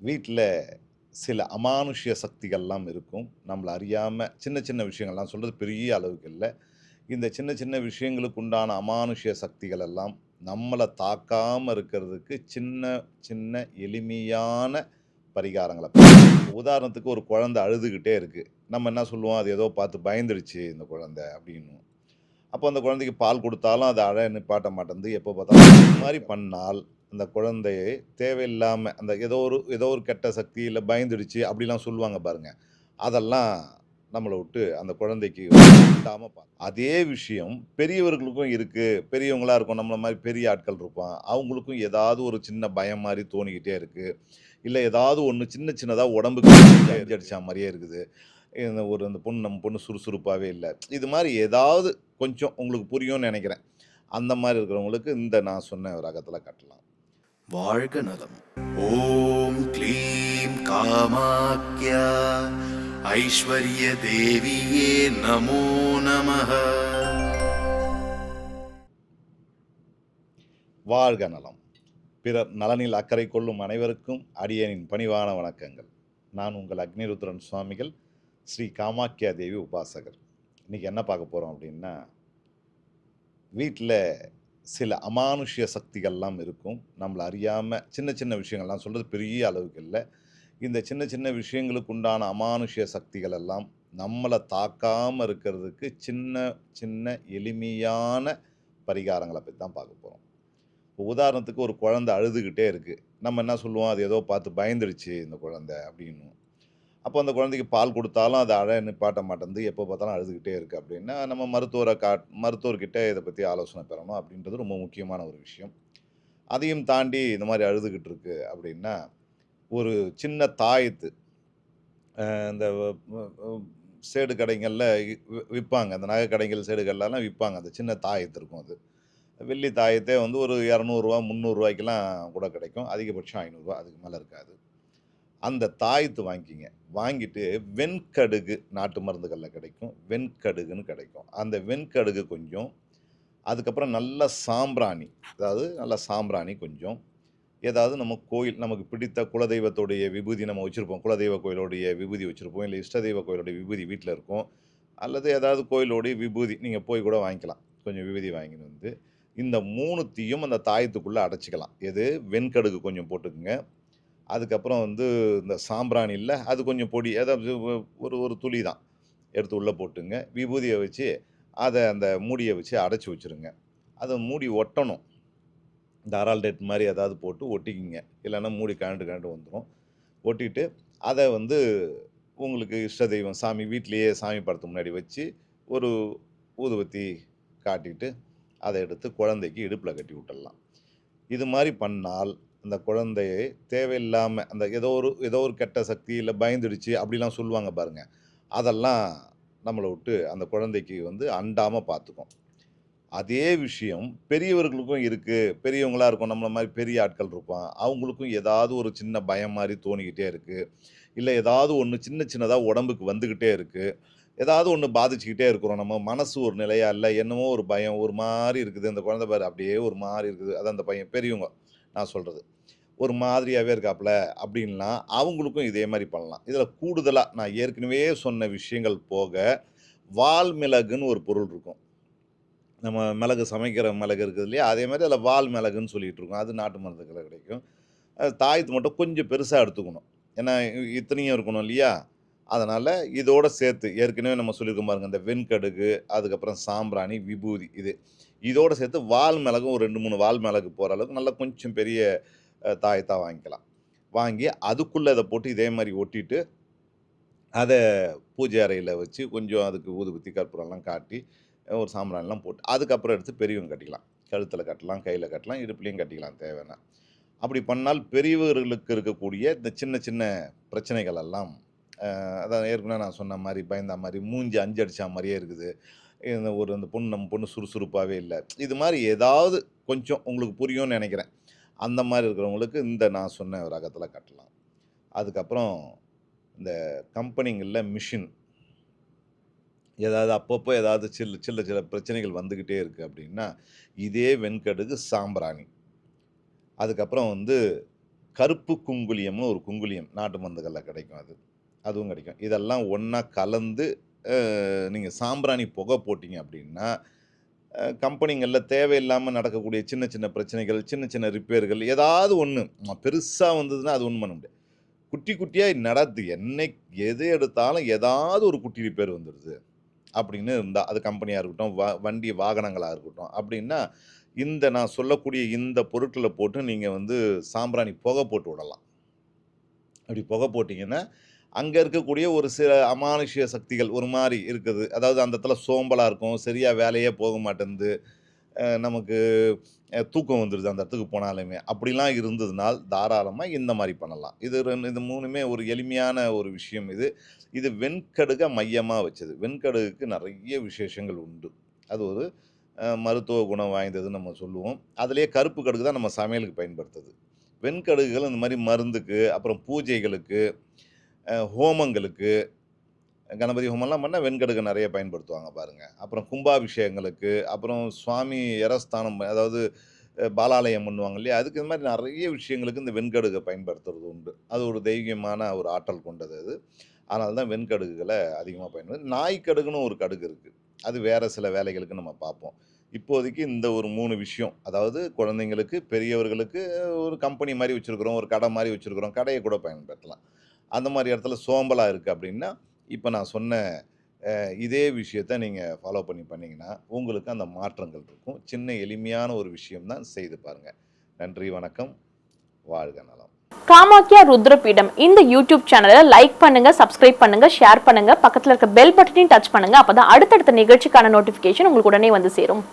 வீட்டில் சில அமானுஷ்ய சக்திகள்லாம் இருக்கும். நம்மளை அறியாமல் சின்ன சின்ன விஷயங்கள்லாம் சொல்கிறது பெரிய அளவுக்கு இல்லை. இந்த சின்ன சின்ன விஷயங்களுக்கு உண்டான அமானுஷ்ய சக்திகள் எல்லாம் நம்மளை தாக்காமல் இருக்கிறதுக்கு சின்ன சின்ன எளிமையான பரிகாரங்களை உதாரணத்துக்கு ஒரு குழந்தை அழுதுகிட்டே இருக்குது நம்ம என்ன சொல்லுவோம்? அது ஏதோ பார்த்து பயந்துடுச்சு இந்த குழந்தை அப்படின்னு. அப்போ அந்த குழந்தைக்கு பால் கொடுத்தாலும் அதை அழ நிப்பாட்ட மாட்டேங்குது. எப்போ பார்த்தாலும் இந்த மாதிரி பண்ணால் அந்த குழந்தையை தேவையில்லாமல் அந்த ஏதோ ஒரு ஏதோ ஒரு கெட்ட சக்தி இல்லை பயந்துடுச்சு அப்படிலாம் சொல்லுவாங்க பாருங்க. அதெல்லாம் நம்மளை விட்டு அந்த குழந்தைக்கு விடாமல் பா அதே விஷயம் பெரியவர்களுக்கும் இருக்குது பெரியவங்களாக இருக்கும் நம்மளை மாதிரி பெரிய ஆட்கள் இருப்பான். அவங்களுக்கும் ஏதாவது ஒரு சின்ன பயம் மாதிரி தோணிக்கிட்டே இருக்குது இல்லை ஏதாவது ஒன்று சின்ன சின்னதாக உடம்புக்கு அடிச்சா மாதிரியே இருக்குது. இந்த ஒரு அந்த பொண்ணு நம்ம பொண்ணு சுறுசுறுப்பாகவே இல்லை. இது மாதிரி ஏதாவது கொஞ்சம் உங்களுக்கு புரியும்னு நினைக்கிறேன். அந்த மாதிரி இருக்கிறவங்களுக்கு இந்த நான் சொன்ன ரகத்தில் கட்டலாம். வாழ்க நலம். ஓம் க்ளீம் காமாக்யா. ஐஸ்வர்ய தேவியே நமோ நமः வாழ்க நலம். பிறர் நலனில் அக்கறை கொள்ளும் அனைவருக்கும் அடியனின் பணிவான வணக்கங்கள். நான் உங்கள் அக்னிருத்ரன் சுவாமிகள். ஸ்ரீ காமாக்கியா தேவி உபாசகர். இன்னைக்கு என்ன பார்க்க போகிறோம் அப்படின்னா வீட்டில் சில அமானுஷ்ய சக்திகள்லாம் இருக்கும். நம்மளை அறியாமல் சின்ன சின்ன விஷயங்கள்லாம் சொல்கிறது பெரிய அளவுக்கு இல்லை. இந்த சின்ன சின்ன விஷயங்களுக்கு உண்டான அமானுஷ்ய சக்திகள் எல்லாம் நம்மளை தாக்காமல் இருக்கிறதுக்கு சின்ன சின்ன எளிமையான பரிகாரங்களை பற்றி தான் பார்க்க போகிறோம் இப்போ உதாரணத்துக்கு ஒரு குழந்தை அழுதுகிட்டே இருக்குது நம்ம என்ன சொல்லுவோம்? அது ஏதோ பார்த்து பயந்துடுச்சு இந்த குழந்தை அப்படின்னு. அப்போ அந்த குழந்தைக்கு பால் கொடுத்தாலும் அதை அழ நிப்பாட்ட மாட்டேங்குது. எப்போ பார்த்தாலும் அழுதுகிட்டே இருக்குது அப்படின்னா. நம்ம மருத்துவரை காட் மருத்துவர்கிட்ட இதை பற்றி ஆலோசனை பெறணும் அப்படின்றது ரொம்ப முக்கியமான ஒரு விஷயம். அதையும் தாண்டி இந்த மாதிரி அழுதுகிட்டு இருக்கு அப்படின்னா ஒரு சின்ன தாயத்து இந்த சேடு கடைகளில் விற்பாங்க அந்த நகை கடைகள் சேடுகள்லாம் விற்பாங்க அந்த சின்ன தாயத்து இருக்கும் அது. வெள்ளி தாயத்தே வந்து ஒரு இரநூறுவா முந்நூறுரூவாய்க்கெலாம் கூட கிடைக்கும். அதிகபட்சம் ஐநூறுரூவா அதுக்கு மேலே இருக்காது. அந்த தாயத்து வாங்கிக்கிங்க. வாங்கிட்டு வெண்கடுகு நாட்டு மருந்துகளில் கிடைக்கும். வெண்கடுகுன்னு கிடைக்கும். அந்த வெண்கடுகு கொஞ்சம் அதுக்கப்புறம் நல்ல சாம்பிராணி. அதாவது நல்ல சாம்பிராணி கொஞ்சம். ஏதாவது நம்ம கோயில் நமக்கு பிடித்த குலதெய்வத்துடைய விபூதி நம்ம வச்சுருப்போம். குலதெய்வ கோயிலோடைய விபூதி வச்சுருப்போம். இல்லை இஷ்ட தெய்வ கோயிலோடைய விபூதி வீட்டில் இருக்கும். அல்லது ஏதாவது கோயிலோடைய விபூதி நீங்கள் போய் கூட வாங்கிக்கலாம். கொஞ்சம் விபூதி வாங்கின்னு வந்து இந்த மூணுத்தையும் அந்த தாயத்துக்குள்ளே அடைச்சிக்கலாம். எது? வெண்கடுகு கொஞ்சம் போட்டுக்குங்க. அதுக்கப்புறம் வந்து இந்த சாம்பிராணி இல்லை அது கொஞ்சம் பொடி அதாவது ஒரு ஒரு துளி தான். எடுத்து உள்ளே போட்டுங்க. விபூதியை வச்சு அதை அந்த மூடியை வச்சு அடைச்சி வச்சுருங்க. அதை மூடி ஒட்டணும். இந்த அரால்டேட் மாதிரி ஏதாவது போட்டு ஒட்டிக்கிங்க. இல்லைன்னா மூடி கழண்டு கழண்டு வந்துடும் ஒட்டிட்டு அதை வந்து உங்களுக்கு இஷ்ட தெய்வம் சாமி வீட்டிலையே சாமி படத்துக்கு முன்னாடி வச்சு ஒரு ஊதுபத்தி காட்டிட்டு அதை எடுத்து குழந்தைக்கு இடுப்பில் கட்டி விட்டுடலாம். இது மாதிரி பண்ணால் அந்த குழந்தையை தேவையில்லாமல் அந்த ஏதோ ஒரு ஏதோ ஒரு கெட்ட சக்தி இல்லை பயந்துடுச்சு அப்படிலாம் சொல்லுவாங்க பாருங்க. அதெல்லாம் நம்மளை விட்டு அந்த குழந்தைக்கு வந்து அண்டாமல் பார்த்துக்கும் அதே விஷயம் பெரியவர்களுக்கும் இருக்குது பெரியவங்களா இருக்கும் நம்மளை மாதிரி பெரிய ஆட்கள் இருப்பான். அவங்களுக்கும் ஏதாவது ஒரு சின்ன பயம் மாதிரி தோணிக்கிட்டே இருக்குது இல்லை ஏதாவது ஒன்று சின்ன சின்னதாக உடம்புக்கு வந்துக்கிட்டே இருக்குது ஏதாவது ஒன்று பாதிச்சுக்கிட்டே இருக்கிறோம் நம்ம. மனசு ஒரு நிலையா இல்லை. என்னமோ ஒரு பயம் ஒரு மாதிரி இருக்குது. அந்த குழந்தை பாரு அப்படியே ஒரு மாதிரி இருக்குது. அதான் அந்த பையன். பெரியவங்க. நான் சொல்கிறது ஒரு மாதிரியாகவே இருக்காப்புல அப்படின்லாம் அவங்களுக்கும் இதே மாதிரி பண்ணலாம். இதில் கூடுதலாக நான் ஏற்கனவே சொன்ன விஷயங்கள் போக வால் மிளகுன்னு ஒரு பொருள் இருக்கும். நம்ம மிளகு சமைக்கிற மிளகு இருக்குது இல்லையா? அதே மாதிரி அதில் வால் மிளகுன்னு சொல்லிகிட்டு இருக்கோம். அது நாட்டு மருந்துகளில் கிடைக்கும். அது தாயத்து மட்டும் கொஞ்சம் பெருசாக எடுத்துக்கணும். ஏன்னா இத்தனையும் இருக்கணும் இல்லையா? அதனால் இதோடு சேர்த்து ஏற்கனவே நம்ம சொல்லியிருக்கோம் பாருங்க இந்த வெண்கடுகு அதுக்கப்புறம் சாம்பிராணி விபூதி இது. இதோடு சேர்த்து வால் மிளகும் ஒரு ரெண்டு மூணு வால் மிளகு போகிற அளவுக்கு நல்லா கொஞ்சம் பெரிய தாயத்தாக வாங்கிக்கலாம். வாங்கி அதுக்குள்ளே இதை போட்டு இதே மாதிரி ஒட்டிட்டு அதை பூஜை அறையில் வச்சு கொஞ்சம் அதுக்கு ஊதுபத்தி கற்பூரம்லாம் காட்டி ஒரு சாம்பிராணிலாம் போட்டு அதுக்கப்புறம் எடுத்து பெரியவங்க கட்டிக்கலாம். கழுத்தில் கட்டலாம் கையில் கட்டலாம் இடுப்புலையும் கட்டிக்கலாம் தேவைன்னா. அப்படி பண்ணால் பெரியவர்களுக்கு இருக்கக்கூடிய இந்த சின்ன சின்ன பிரச்சனைகள் எல்லாம் அதான் ஏற்கனவே நான் சொன்ன மாதிரி பயந்த மாதிரி மூஞ்சி அஞ்சு அடித்த மாதிரியே இருக்குது. இந்த ஒரு அந்த பொண்ணு நம்ம பொண்ணு சுறுசுறுப்பாகவே இல்லை. இது மாதிரி ஏதாவது கொஞ்சம் உங்களுக்கு புரியும்னு நினைக்கிறேன். அந்த மாதிரி இருக்கிறவங்களுக்கு இந்த நான் சொன்ன ரகத்தில் கட்டலாம். அதுக்கப்புறம் இந்த கம்பெனிங்களில் மிஷின். ஏதாவது அப்பப்போ ஏதாவது சில்ல சில்ல சில பிரச்சனைகள் வந்துக்கிட்டே இருக்குது அப்படின்னா இதே வெண்கடுகு சாம்பிராணி. அதுக்கப்புறம் வந்து கருப்பு குங்குலியம்னு ஒரு குங்குலியம் நாட்டு மருந்துகளில் கிடைக்கும் அது. அதுவும் கிடைக்கும். இதெல்லாம் ஒன்றா கலந்து நீங்கள் சாம்பிராணி புகை போட்டிங்க அப்படின்னா கம்பெனிங்களில் தேவையில்லாமல் நடக்கக்கூடிய சின்ன சின்ன பிரச்சனைகள் சின்ன சின்ன ரிப்பேர்கள் ஏதாவது ஒன்று பெருசாக வந்ததுன்னா அது ஒன்று பண்ண முடியாது. குட்டி குட்டியாக நடந்து என்னை எது எடுத்தாலும் ஏதாவது ஒரு குட்டி ரிப்பேர் வந்துடுது அப்படின்னு இருந்தால் அது கம்பெனியாக இருக்கட்டும் வ வண்டி வாகனங்களாக இருக்கட்டும் அப்படின்னா இந்த நான் சொல்லக்கூடிய இந்த பொருட்களை போட்டு நீங்கள் வந்து சாம்பிராணி புகை போட்டு விடலாம். அப்படி புகை போட்டிங்கன்னா அங்கே இருக்கக்கூடிய ஒரு சில அமானுஷ்ய சக்திகள் ஒரு மாதிரி இருக்குது. அதாவது அந்த இடத்துல சோம்பலாக இருக்கும் சரியாக வேலையே போக மாட்டேங்குது நமக்கு தூக்கம் வந்துடுது அந்த இடத்துக்கு போனாலுமே. அப்படிலாம் இருந்ததுனால் தாராளமாக இந்த மாதிரி பண்ணலாம். இது ரெண்டு இது மூணுமே ஒரு எளிமையான ஒரு விஷயம் இது. இது வெண்கடுகை மையமாக வச்சது. வெண்கடுகுக்கு நிறைய விசேஷங்கள் உண்டு. அது ஒரு மருத்துவ குணம் வாய்ந்ததுன்னு நம்ம சொல்லுவோம். அதுலேயே கருப்பு கடுகு தான் நம்ம சமையலுக்கு பயன்படுத்துது. வெண்கடுகுகள் இந்த மாதிரி மருந்துக்கு அப்புறம் பூஜைகளுக்கு ஹோமங்களுக்கு கணபதி ஹோமம்லாம் பண்ணால் வெண்கடுகு நிறைய பயன்படுத்துவாங்க பாருங்கள் அப்புறம் கும்பாபிஷேகங்களுக்கு அப்புறம் சுவாமி எரஸ்தானம் அதாவது பாலாலயம் பண்ணுவாங்க இல்லையா? அதுக்கு இந்த மாதிரி நிறைய விஷயங்களுக்கு இந்த வெண்கடுகை பயன்படுத்துறது உண்டு. அது ஒரு தெய்வீகமான ஒரு ஆற்றல் கொண்டது அது. அதனால தான் வெண்கடுகுகளை அதிகமாக பயன்படுது நாய்க்கடுகுன்னு ஒரு கடுகு இருக்குது அது வேறு சில வேலைகளுக்கு நம்ம பார்ப்போம். இப்போதைக்கு இந்த ஒரு மூணு விஷயம் அதாவது குழந்தைங்களுக்கு பெரியவர்களுக்கு ஒரு கம்பெனி மாதிரி வச்சுருக்குறோம் ஒரு கடை மாதிரி வச்சுருக்குறோம் கடையை கூட பயன்படுத்தலாம். அந்த மாதிரி இடத்துல சோம்பலாக இருக்குது அப்படின்னா இப்போ நான் சொன்ன இதே விஷயத்த நீங்கள் ஃபாலோ பண்ணி பண்ணிங்கன்னா உங்களுக்கு அந்த மாற்றங்கள் இருக்கும். சின்ன எளிமையான ஒரு விஷயம் தான் செய்து பாருங்கள் நன்றி வணக்கம். வாழ்க நலம். காமாக்கியா ருத்ரபீடம். இந்த யூடியூப் சேனலை லைக் பண்ணுங்க சப்ஸ்கிரைப் பண்ணுங்க ஷேர் பண்ணுங்க. பக்கத்தில் இருக்க பெல் பட்டனையும் டச் பண்ணுங்க. அப்பதான் அடுத்தடுத்த நிகழ்ச்சிக்கான நோட்டிபிகேஷன் உங்களுக்கு உடனே வந்து சேரும்.